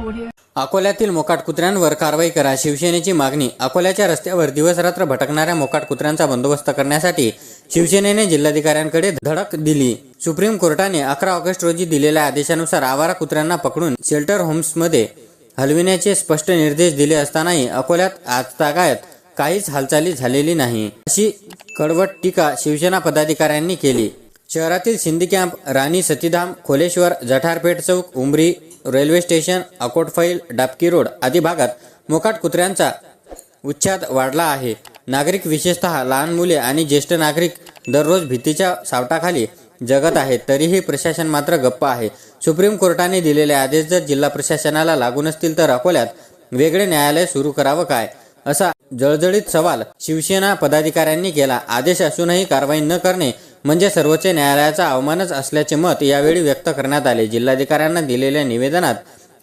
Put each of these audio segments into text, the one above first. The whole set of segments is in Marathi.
अकोल्यातील मोकाट कुत्र्यांवर कारवाई करा शिवसेनेची मागणी. अकोल्याच्या रस्त्यावर दिवसरात्र भटकणाऱ्या मोकाट कुत्र्यांचा बंदोबस्त करण्यासाठी शिवसेनेने जिल्हाधिकाऱ्यांकडे धडक दिली. सुप्रीम कोर्टाने अकरा ऑगस्ट रोजी दिलेल्या आदेशानुसार आवारा कुत्र्यांना पकडून शेल्टर होम्समध्ये हलविण्याचे स्पष्ट निर्देश दिले असतानाही अकोल्यात आजतागायत काहीच हालचाली झालेली नाही. अशी कडवट टीका शिवसेना पदाधिकाऱ्यांनी केली. शहरातील सिंधी कॅम्प राणी सतीधाम खोलेश्वर जठारपेठ चौक Umari railway station Akotfail Dabki road आदी भागात मोकाट कुत्र्यांचा उच्छाद वाढला आहे. नागरिक विशेषतः लहान मुले आणि ज्येष्ठ नागरिक दररोज भीतीच्या सावटाखाली जगत आहेत. तरीही प्रशासन मात्र गप्प आहे. सुप्रीम कोर्टाने दिलेले आदेश जर जिल्हा प्रशासनाला लागू नसतील तर अकोल्यात वेगळे न्यायालय सुरू करावं काय? असा जळजळीत सवाल शिवसेना पदाधिकाऱ्यांनी केला. आदेश असूनही कारवाई न करणे म्हणजे सर्वोच्च न्यायालयाचा अवमानच असल्याचे मत यावेळी व्यक्त करण्यात आले. जिल्हाधिकाऱ्यांना दिलेल्या निवेदनात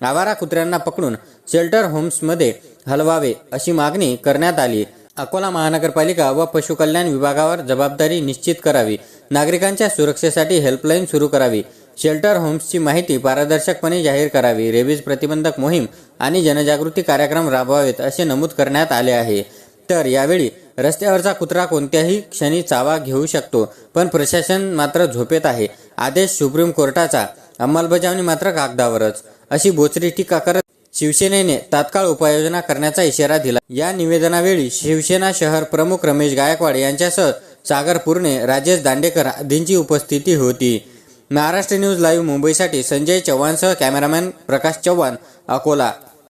आवारा कुत्र्यांना पकडून शेल्टर होम्समध्ये हलवावे अशी मागणी करण्यात आली. अकोला महानगरपालिका व पशुकल्याण विभागावर जबाबदारी निश्चित करावी. नागरिकांच्या सुरक्षेसाठी हेल्पलाईन सुरू करावी. शेल्टर होम्सची माहिती पारदर्शकपणे जाहीर करावी. रेबीज प्रतिबंधक मोहीम आणि जनजागृती कार्यक्रम राबवावेत असे नमूद करण्यात आले आहे. तर यावेळी रस्त्यावरचा कुत्रा कोणत्याही क्षणी चावा घेऊ शकतो पण प्रशासन मात्र झोपेत आहे. आदेश सुप्रीम कोर्टाचा अंमलबजावणी मात्र कागदावरच. अशी बोचरी टीका करत शिवसेनेने तात्काळ उपाययोजना करण्याचा इशारा दिला. या निवेदनावेळी शिवसेना शहर प्रमुख रमेश गायकवाड यांच्यासह सागर पुरणे राजेश दांडेकर आदींची उपस्थिती होती. महाराष्ट्र न्यूज लाईव्ह मुंबईसाठी संजय चव्हाणसह कॅमेरामॅन प्रकाश चव्हाण अकोला.